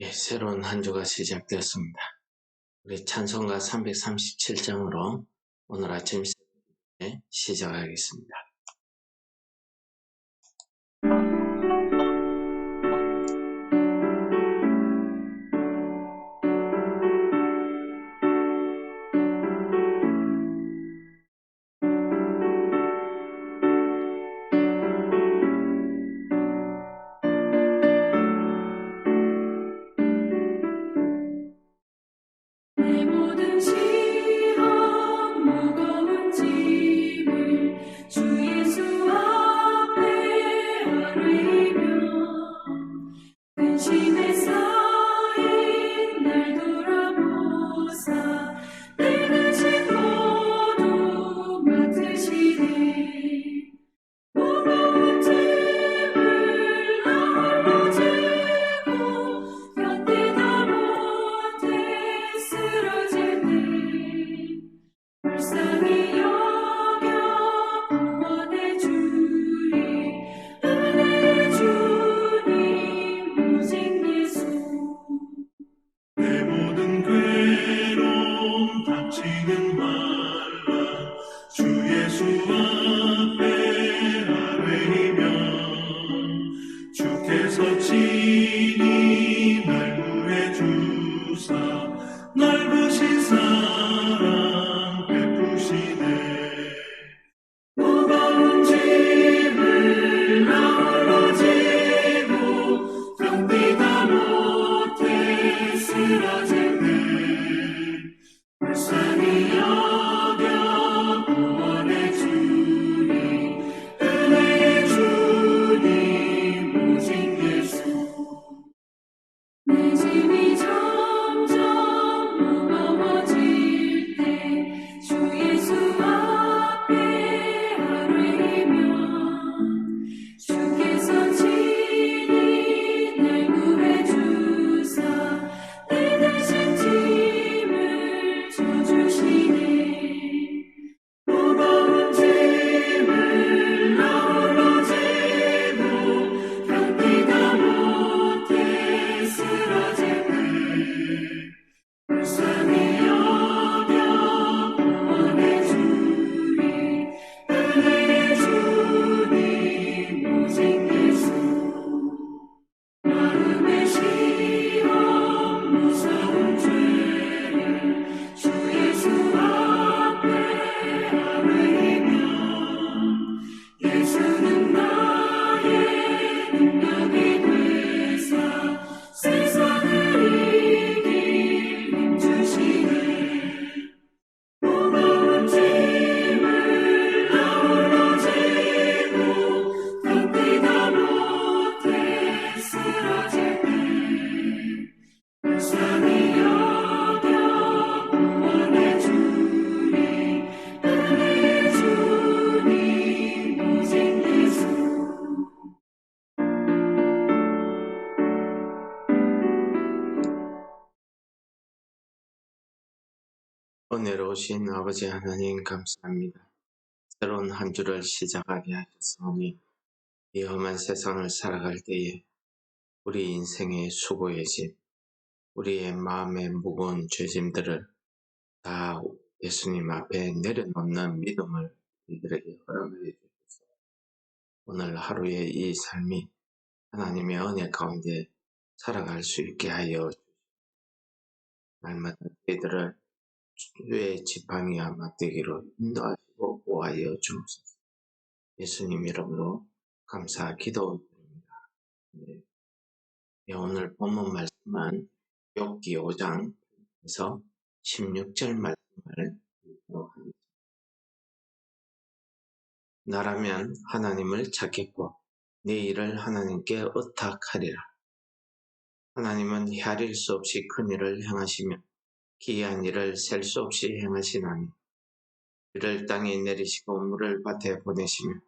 예, 새로운 한 주가 시작되었습니다. 우리 찬송가 337장으로 오늘 아침 시작하겠습니다. 은혜로우신 아버지 하나님 감사합니다. 새로운 한 주를 시작하게 하셨으니 이 험한 세상을 살아갈 때에 우리 인생의 수고의 짐, 우리의 마음의 무거운 죄짐들을 다 예수님 앞에 내려놓는 믿음을 우리들에게 허락해 주셔서 오늘 하루의 이 삶이 하나님의 은혜 가운데 살아갈 수 있게 하여 주시옵소서. 날마다 저희들을 주의 지팡이와 막대기로 인도하시고 보호하여 주옵소서. 예수님 이름으로 감사 기도드립니다. 네. 네, 오늘 본문 말씀은 욥기 5장에서 16절 말씀을 읽도록 하겠습니다. 나라면 하나님을 찾겠고 내 일을 하나님께 의탁하리라. 하나님은 헤아릴 수 없이 큰 일을 행하시며 기이한 일을 셀 수 없이 행하시나니 비를 땅에 내리시고 물을 밭에 보내시며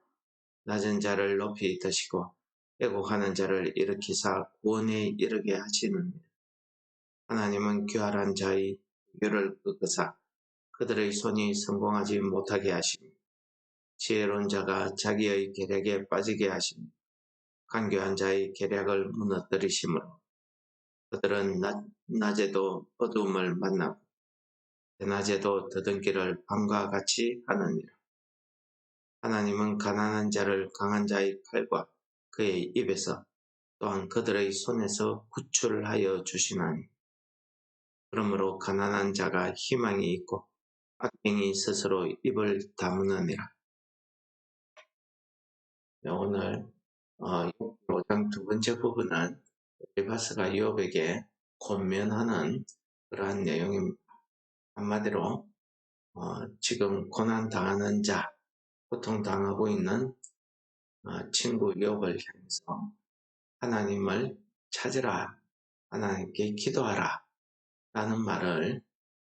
낮은 자를 높이 드시고 애곡하는 자를 일으키사 구원에 이르게 하시느니라. 하나님은 교활한 자의 교를 끄끄사 그들의 손이 성공하지 못하게 하시며 지혜로운 자가 자기의 계략에 빠지게 하시며 간교한 자의 계략을 무너뜨리심으로 그들은 낮, 낮에도 어두움을 만나고 대낮에도 더듬기를 밤과 같이 하느니라. 하나님은 가난한 자를 강한 자의 칼과 그의 입에서 또한 그들의 손에서 구출하여 주시나니 그러므로 가난한 자가 희망이 있고 악행이 스스로 입을 다무느니라. 네, 오늘 어, 5장 두 번째 부분은 엘바스가 요백에 권면하는 그러한 내용입니다. 한마디로 어, 지금 고난 당하는 자, 고통 당하고 있는 어, 친구 욥을 향해서 하나님을 찾으라, 하나님께 기도하라 라는 말을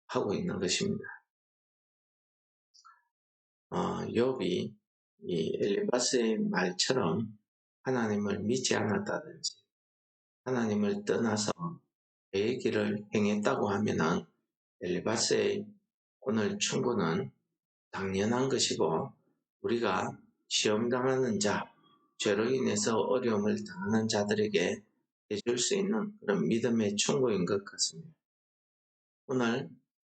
하고 있는 것입니다. 어, 욥이 이 엘리바스의 말처럼 하나님을 믿지 않았다든지 하나님을 떠나서 내 길을 행했다고 하면은 엘리바스의 오늘 충고는 당연한 것이고 우리가 시험 당하는 자, 죄로 인해서 어려움을 당하는 자들에게 해줄 수 있는 그런 믿음의 충고인 것 같습니다. 오늘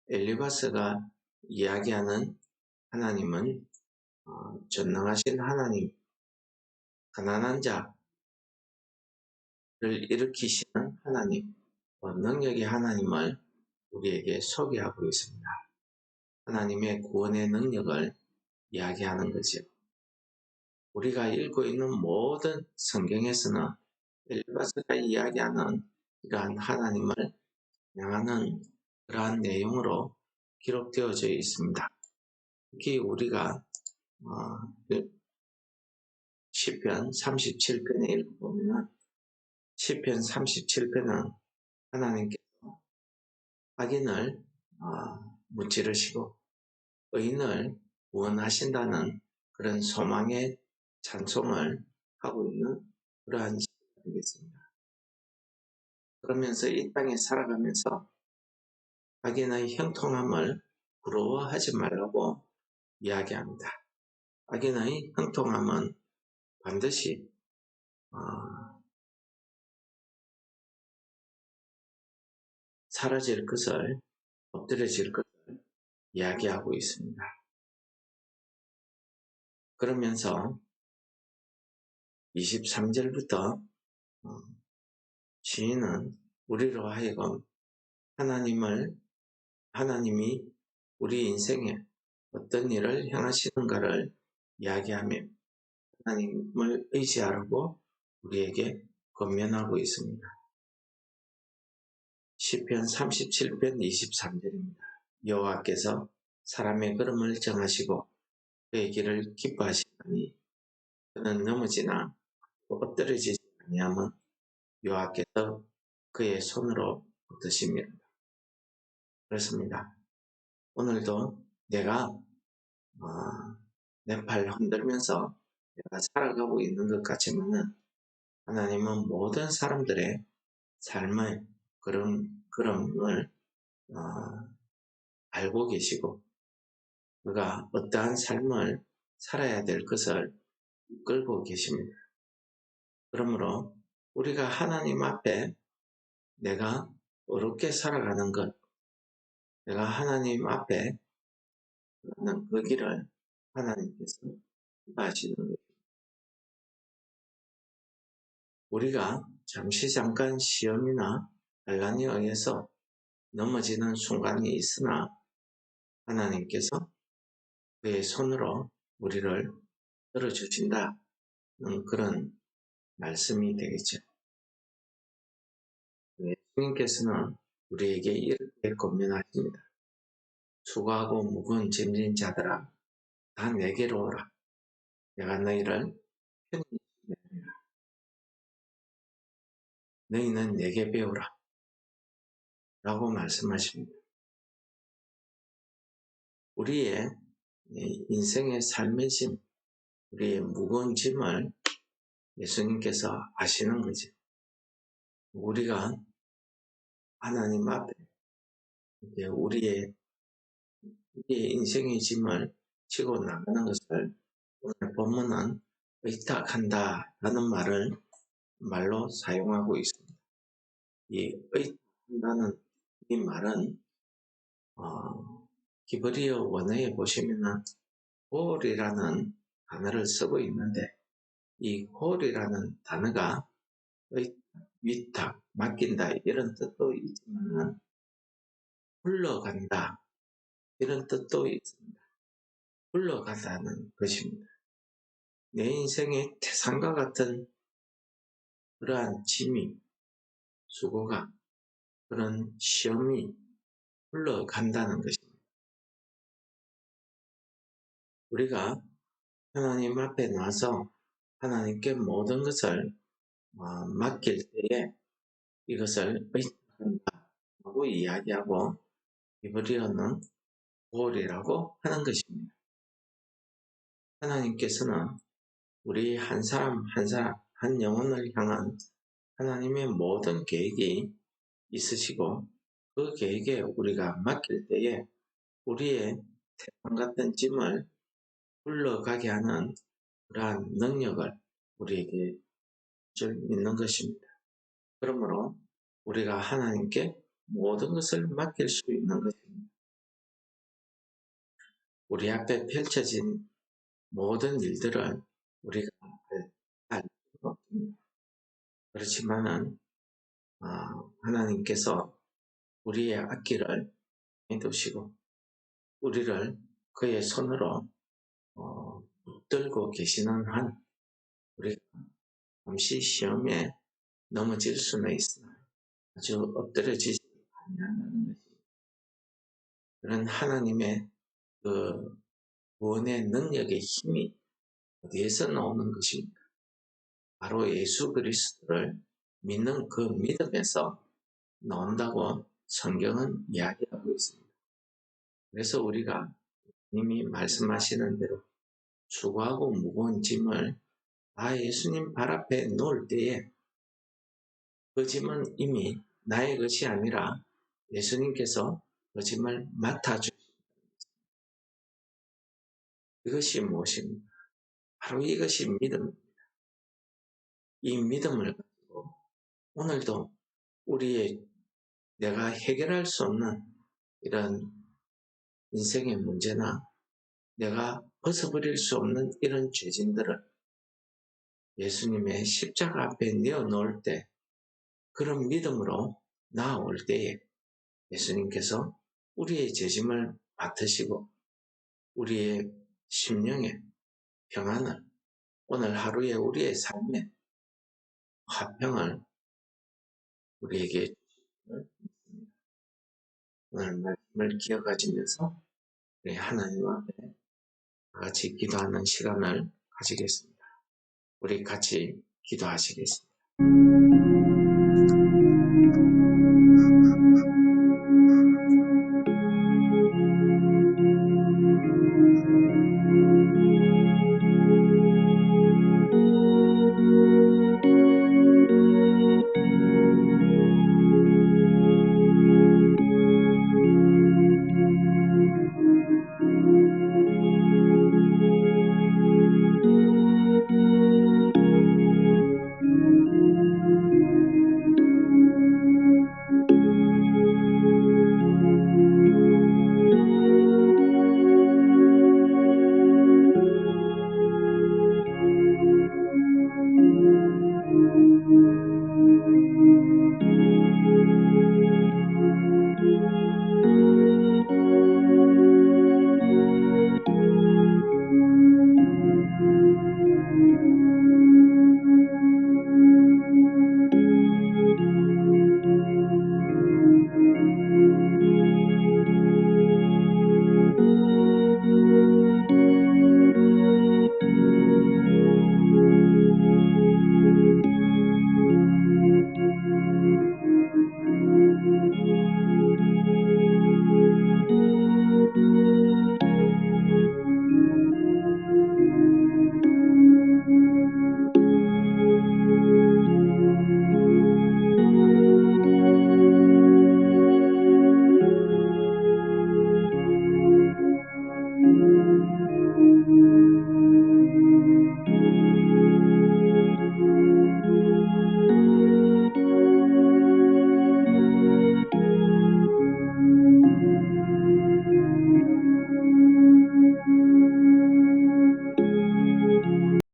엘리바스가 이야기하는 하나님은 어, 전능하신 하나님, 가난한 자를 일으키시는 하나님, 어, 능력의 하나님을 우리에게 소개하고 있습니다. 하나님의 구원의 능력을 이야기하는 거죠. 우리가 읽고 있는 모든 성경에서는 엘바스가 이야기하는 이러한 하나님을 향하는 그러한 내용으로 기록되어져 있습니다. 특히 우리가 어, 시편 37편에 읽어보면 시편 37편은 하나님께서 악인을 어, 무찌르시고 의인을 구원하신다는 그런 소망의 찬송을 하고 있는 그러한 시간이겠습니다. 그러면서 이 땅에 살아가면서 악인의 형통함을 부러워하지 말라고 이야기합니다. 악인의 형통함은 반드시 어, 사라질 것을 엎드려질 것을 이야기하고 있습니다. 그러면서 23절부터 어, 시인은 우리로 하여금 하나님을 하나님이 우리 인생에 어떤 일을 행하시는가를 이야기하며 하나님을 의지하라고 우리에게 권면하고 있습니다. 시편 37편 23절입니다. 여호와께서 사람의 걸음을 정하시고 그의 길을 기뻐하시나니 그는 넘어지나 엎드려지지 아니함은 여호와께서 그의 손으로 붙드십니다. 그렇습니다. 오늘도 내가 어, 내팔 흔들면서 내가 살아가고 있는 것 같지만은 하나님은 모든 사람들의 삶의 그런 그럼을 어, 알고 계시고 그가 어떠한 삶을 살아야 될 것을 이끌고 계십니다. 그러므로 우리가 하나님 앞에 내가 어렵게 살아가는 것, 내가 하나님 앞에 가는 그 길을 하나님께서 하시는 것. 우리가 잠시 잠깐 시험이나 반란에 의해서 넘어지는 순간이 있으나 하나님께서 그의 손으로 우리를 들어주신다는 그런 말씀이 되겠죠. 예수님께서는 우리에게 이렇게 권면하십니다. 수고하고 무거운 짐진 자들아 다 내게로 오라. 내가 너희를 편히 내리라. 너희는 내게 배우라. 라고 말씀하십니다. 우리의 인생의 삶의 짐, 우리의 무거운 짐을 예수님께서 아시는 거죠. 우리가 하나님 앞에 우리의, 우리의 인생의 짐을 치고 나가는 것을 오늘 본문은 의탁한다 라는 말을 말로 사용하고 있습니다. 이 의한다는 이 말은 어, 기브리어 원어에 보시면은 홀이라는 단어를 쓰고 있는데 이 홀이라는 단어가 의, 위탁, 맡긴다 이런 뜻도 있지만 흘러간다 이런 뜻도 있습니다. 흘러간다는 것입니다. 내 인생의 태산과 같은 그러한 짐이 수고가 그런 시험이 흘러간다는 것입니다. 우리가 하나님 앞에 나서 하나님께 모든 것을 어, 맡길 때에 이것을 의탁한다 하고 이야기하고 이브리어는 볼이라고 하는 것입니다. 하나님께서는 우리 한 사람 한 사람 한 영혼을 향한 하나님의 모든 계획이 있으시고 그 계획에 우리가 맡길 때에 우리의 태양 같은 짐을 흘러가게 하는 그러한 능력을 우리에게 줄 믿는 것입니다. 그러므로 우리가 하나님께 모든 것을 맡길 수 있는 것입니다. 우리 앞에 펼쳐진 모든 일들을 우리가 알 수가 없습니다. 그렇지만은 어, 하나님께서 우리의 앞길을 해두시고 우리를 그의 손으로 어, 붙들고 계시는 한 우리가 잠시 시험에 넘어질 수는 있으나 아주 엎드려지지 아니한다는 것입니다. 그런 하나님의 그 구원의 능력의 힘이 어디에서 나오는 것입니까? 바로 예수 그리스도를 믿는 그 믿음에서 나온다고 성경은 이야기하고 있습니다. 그래서 우리가 이미 말씀하시는 대로 수고하고 무거운 짐을 다 예수님 발 앞에 놓을 때에 그 짐은 이미 나의 것이 아니라 예수님께서 그 짐을 맡아주십니다. 이것이 무엇입니까? 바로 이것이 믿음입니다. 이 믿음을 오늘도 우리의 내가 해결할 수 없는 이런 인생의 문제나 내가 벗어버릴 수 없는 이런 죄진들을 예수님의 십자가 앞에 내어놓을 때 그런 믿음으로 나아올 때에 예수님께서 우리의 죄짐을 맡으시고 우리의 심령의 평안을 오늘 하루의 우리의 삶의 화평을 우리에게. 오늘 말씀을 기억하시면서 우리 하나님 앞에 같이 기도하는 시간을 가지겠습니다. 우리 같이 기도하시겠습니다.